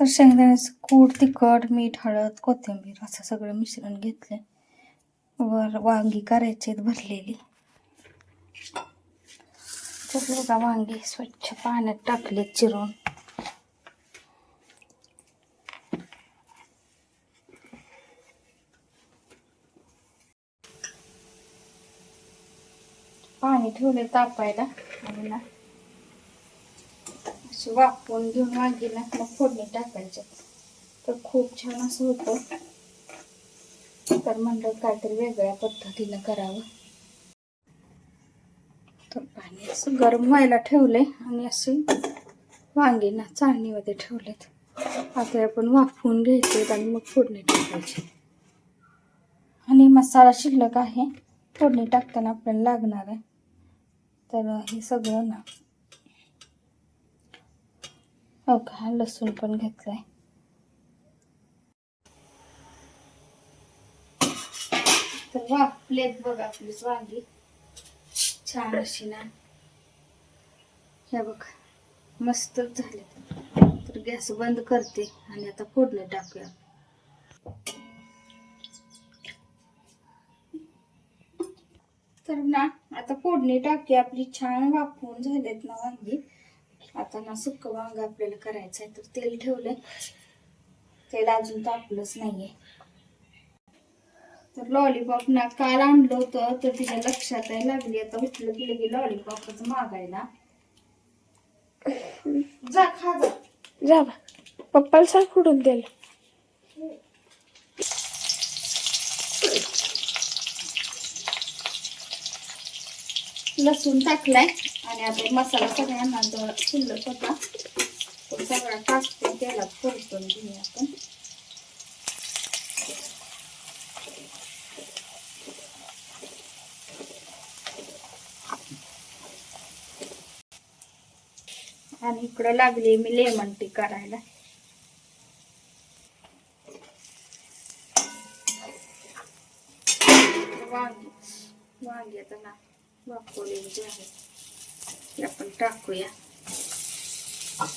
तर शेंगदाण्याचं कूट तिखट मीठ हळद कोथिंबीर असं सगळं मिश्रण घेतलं. वर वांगी करायची आहेत भरलेली. तर बघा वांगी स्वच्छ पाण्यात टाकलेत चिरून. पाणी ठेवले तापायला. आणि ना अशी वापरून घेऊन वांगिना मग फोडणी टाकायचे. तर खूप छान असं होतं. तर म्हणलं काहीतरी वेगळ्या पद्धतीनं करावं. तर पाणी असं गरम व्हायला ठेवले आणि असे वांगीना चाळणीमध्ये ठेवलेत. आता आपण वाफवून घ्यायचे आणि मग फोडणी टाकायची. आणि मसाला शिल्लक आहे. फोडणी टाकताना आपल्याला लागणार आहे. तर हे सगळं ना हो का? लसूण पण घेतलाय तर वाफलेत बघ आपलीच वांगी. छान अशी ना. हे बघ मस्तच झाले. तर गॅस बंद करते आणि आता फोडणी टाकूया. तर ना आता फोडणी टाकी. आपली छान वाफवून झालेत ना वांगी. आता ना सुक्क वांग आपल्याला करायचं आहे तर तेल ठेवलंय. तेल अजून तापलंच नाहीये. तर लॉलीपॉप ना काल आणलं होतं तर तिच्या लक्षात आहे लागली. आता उठलं की लगे लॉलीपॉपच मागायला. जा खा जा. जा पप्पाला सर फोडून द्यायला लसूण टाकलाय. आणि आता मसाला सगळ्यांना शिल्लक होता. तो सगळा टाकतो तेलात परतून घेऊया आपण. आणि इकडं लागली मी लेमन टी करायला. वांगी वांगी आता ना. वापरलेली जी आहे ती आपण टाकूया.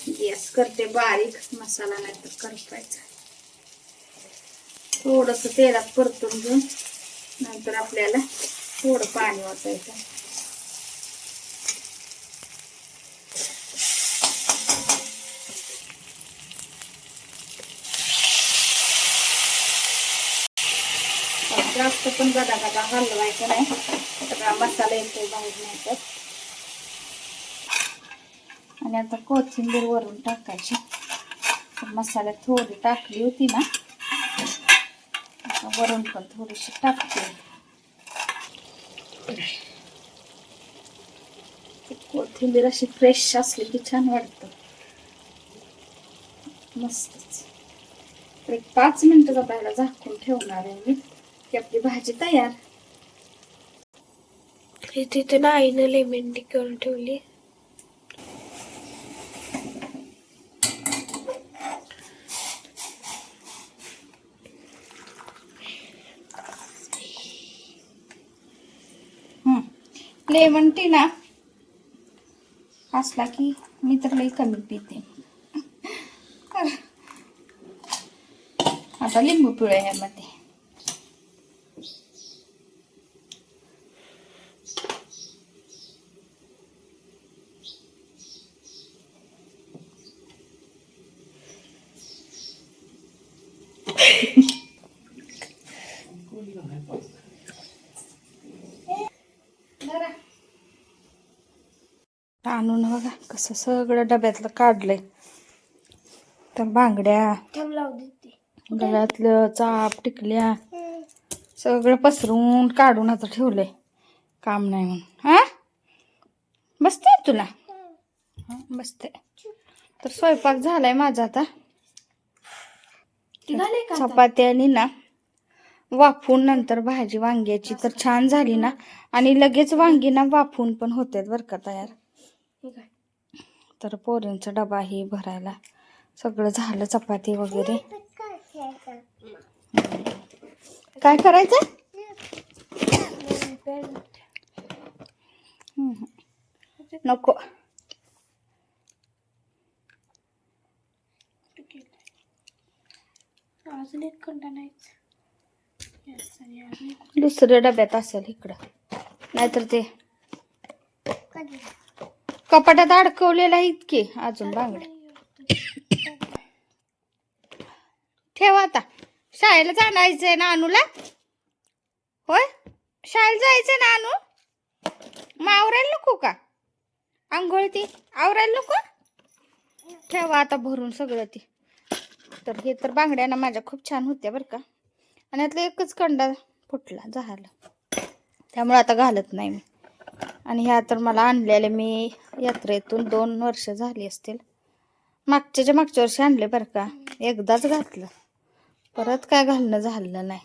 गॅस करते बारीक मसाला नाही तर करपायचा. थोडस तेलात परतून घेऊन नंतर आपल्याला थोडं पाणी वाचायचं जास्त पण गदा गदा हलवायचं नाही. मसाला येतो बाहेर नाही तर. आणि आता कोथिंबीर वरून टाकायची. तर मसाल्यात थोडी टाकली होती ना. वरून पण थोडीशी टाकते. कोथिंबीर अशी फ्रेश असली की छान वाटतं. मस्तच. तर एक पाच मिनटं जपायला झाकून ठेवणार आहे मी. की आपली भाजी तयार. तिथे आईनं लेमन टी करून ठेवली. लेमन टी ना असला की मी तर लई कमी पिते. आता लिंबू पिळ्या यामध्ये आणून बघा कसं सगळं डब्यातलं काढलंय. तर बांगड्या गळ्यातलं चाप टिकल्या सगळं पसरून काढून आता ठेवलंय. काम नाही म्हणून. हा? बसते तुला? हा, बसते तर स्वयंपाक झालाय माझा आता? चपाती आणि ना वाफवून नंतर भाजी वांग्याची तर छान झाली ना. आणि लगेच वांगी ना वाफवून पण होते बरं का तयार? तर पोरींचा डबा ही भरायला. सगळं झालं चपाती वगैरे. काय करायचं. नको कुठं केलं अजून एक कंटा दुसऱ्या डब्यात असेल इकडं. नाहीतर ते कपाटात अडकवलेला इतके अजून बांगड्या. ठेव आता. शाळेला जाणायचंय ना अनुला? होय? शाळेला जायचंय ना अनु? मग आवरायला नको का? आंघोळ ती? आवरायला नको? ठेवा आता भरून सगळं ती. तर हे तर बांगड्या ना माझ्या खूप छान होत्या बरं का. आणि यातला एकच कंडा फुटला झाला. त्यामुळे आता घालत नाही मी. आणि ह्या तर मला आणलेल्या मी यात्रेतून दोन वर्ष झाली असतील. मागच्याच्या मागच्या वर्षी आणले बरं का एकदाच घातलं. परत काय घालणं झालं नाही.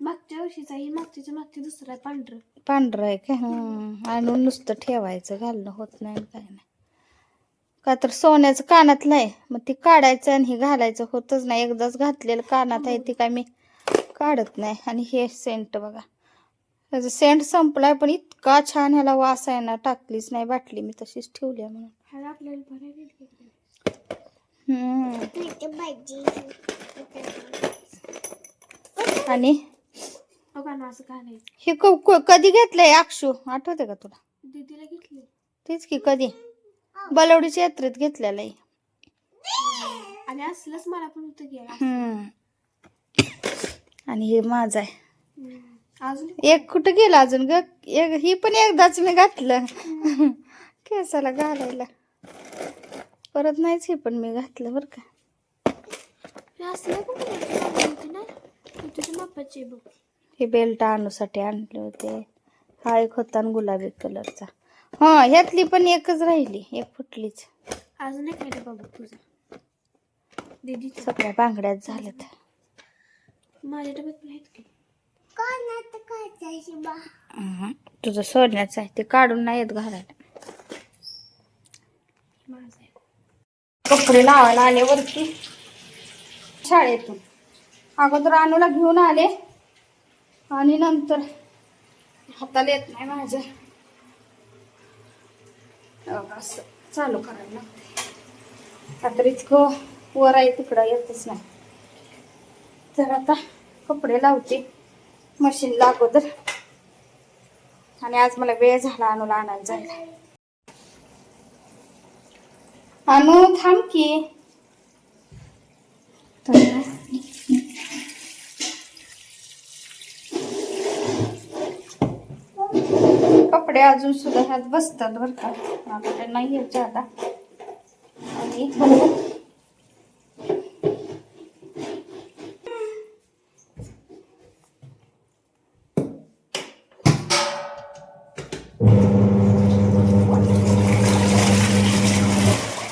मागच्या वर्षीचा ही मागच्याच्या मागच्या दुसरा पांढरं. पांढरं आहे हं. आणून नुसतं ठेवायचं घालणं होत नाही काय नाही. का तर सोन्याचं कानातलं आहे मग ती काढायचं आणि हे घालायचं. होतच नाही. एकदाच घातलेलं कानात आहे ती काय मी काढत नाही. आणि हे सेंट बघा. त्याचं सेंट संपलाय पण इतका छान ह्याला वास आहे ना. टाकलीच नाही बाटली मी. तशीच ठेवली आहे म्हणून. आणि? हे क- क- कधी घेतलंय अक्षू? आठवते का तुला? दीदीला घेतली तेच की कधी? बलवडीच्या यात्रेत घेतलेलं आहे आणि असलंच मला पण होतं हम्म. आणि हे माझं आहे. अजून एक कुठं गेलं अजून ग? एक ही पण एकदाच मी घातलं. केसाला घालायला. परत नाहीच हे पण मी घातलं बरं का. हे असलं पण होतं ना हे तुझ्या मापाचे बघ. हे बेल्ट आणूसाठी आणले होते. हा एक होता आणि गुलाबी कलरचा. हा ह्यातली पण एकच राहिली एक फुटलीच. अजून एक आहे बाबा तुझा. दीदीचा. सगळ्या बांगड्यात झाल्यात. माझ्या डब्यात पण आहेत की. तुझं सोन्याचं आहे ते काढून नाही येत घालायला माझं आहे. कपडे लावायला आले वरती शाळेतून. अगोदर अनुला घेऊन आले आणि नंतर हाताला येत नाही माझ्या असं चालू करायला लागते. आता इतकं वर आहे तिकडं येतच नाही. तर आता कपडे लावते मशीनला अगोदर. आणि आज मला वेळ झाला अनुला आणायला जायला. अनु थांब की. कपडे अजून सुद्धा ह्यात बसतात बरं का. ते नाही येत जादा. आणि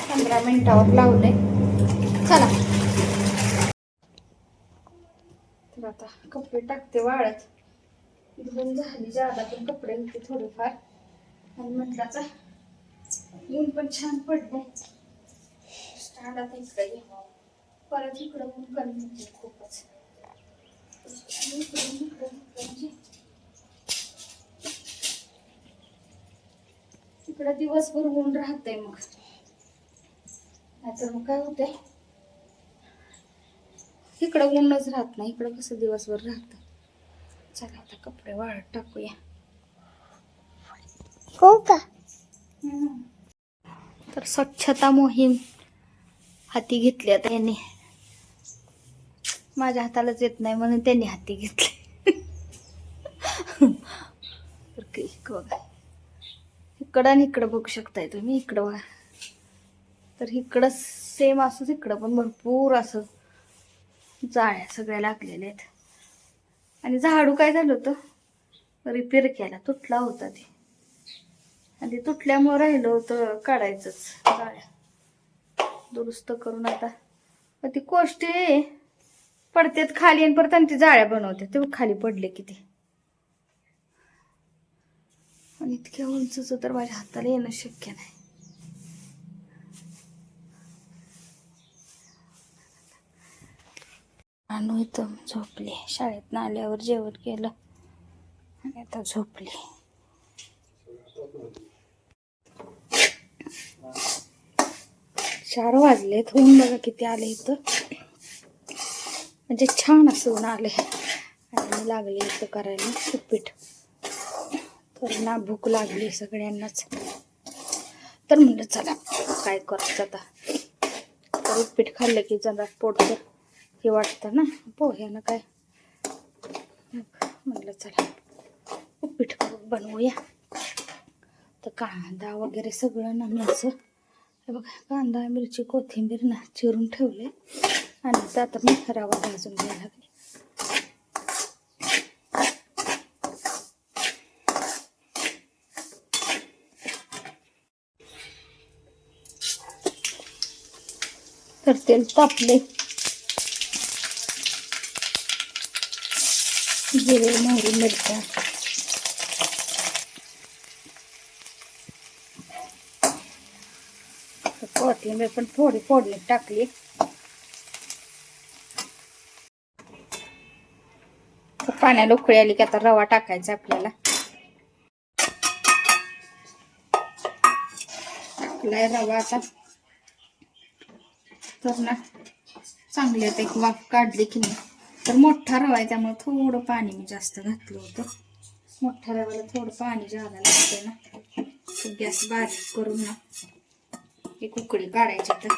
पंधरा मिनिटावर लावले चला. तर आता कपडे टाकते वाळत. धुवून झाली ज्यादा पण कपडे होते थोडेफार. आणि म्हटलं ऊन पण छान पडले स्टँड आता इकडे ये. परत इकडं ऊन कमी होते खूपच. इकडं दिवसभर ऊन राहतंय मग. नाहीतर मग काय होतंय? इकडं ऊनच राहत नाही इकडं कसं दिवसभर राहतं? चला आता कपडे वाळत टाकूया. हो का? तर स्वच्छता मोहीम हाती घेतली आता यांनी. माझ्या हातालाच येत नाही म्हणून त्यांनी हाती घेतले. तर बघा. इकडं आणि इकडं बघू शकताय तुम्ही इकडं बघा. तर इकडं सेम असंच इकडं पण भरपूर असं जाळ्या सगळ्या लागलेल्या आहेत. आणि झाडू काय झालं होतं? रिपेअर केला. तुटला होता ते. आणि ते तुटल्यामुळं राहिलं होतं काढायचंच जाळ्या दुरुस्त करून आता. ती कोष्टी पडतात खाली आणि परत आणि ती जाळ्या बनवते ते खाली पडले की ते. आणि इतक्या उंचच तर माझ्या हाताला येणं शक्य नाही. आणू इथं झोपली. शाळेतनं आल्यावर जेवण केलं आणि आता झोपली. चार वाजलेत. ऊन बघा किती आले इथं. म्हणजे छान असं ऊन आले आणि लागले इथं करायला उपीट. तर ना भूक लागली सगळ्यांनाच. तर म्हणलं चला काय करायचं आता? तर उपीट खाल्लं की जरा पोट तर हे वाटतं ना. पोह्यानं काय? म्हटलं म्हणलं चला उपीट करून बनवूया. तर कांदा वगैरे सगळं ना मी असं हे बघा कांदा मिरची कोथिंबीर ना चिरून ठेवले. आणि आता आता मी रवा भाजून घ्यायला लागले. तर तेल तापले जिरे मोहरी मिरच्या तर कोथिंबीर पण थोडी फोडणी टाकली. पाण्याला उकळी आली की आता रवा टाकायचा आपल्याला. टाकलाय रवा आता. तर ना चांगली आता एक वाफ काढली की नाही. तर मोठा रवा आहे त्यामुळे थोडं पाणी मी जास्त घातलं होतं. मोठ्या रव्याला थोडं पाणी जादा लागतं ना. गॅस बारीक करून ना एक उकळी काढायची तर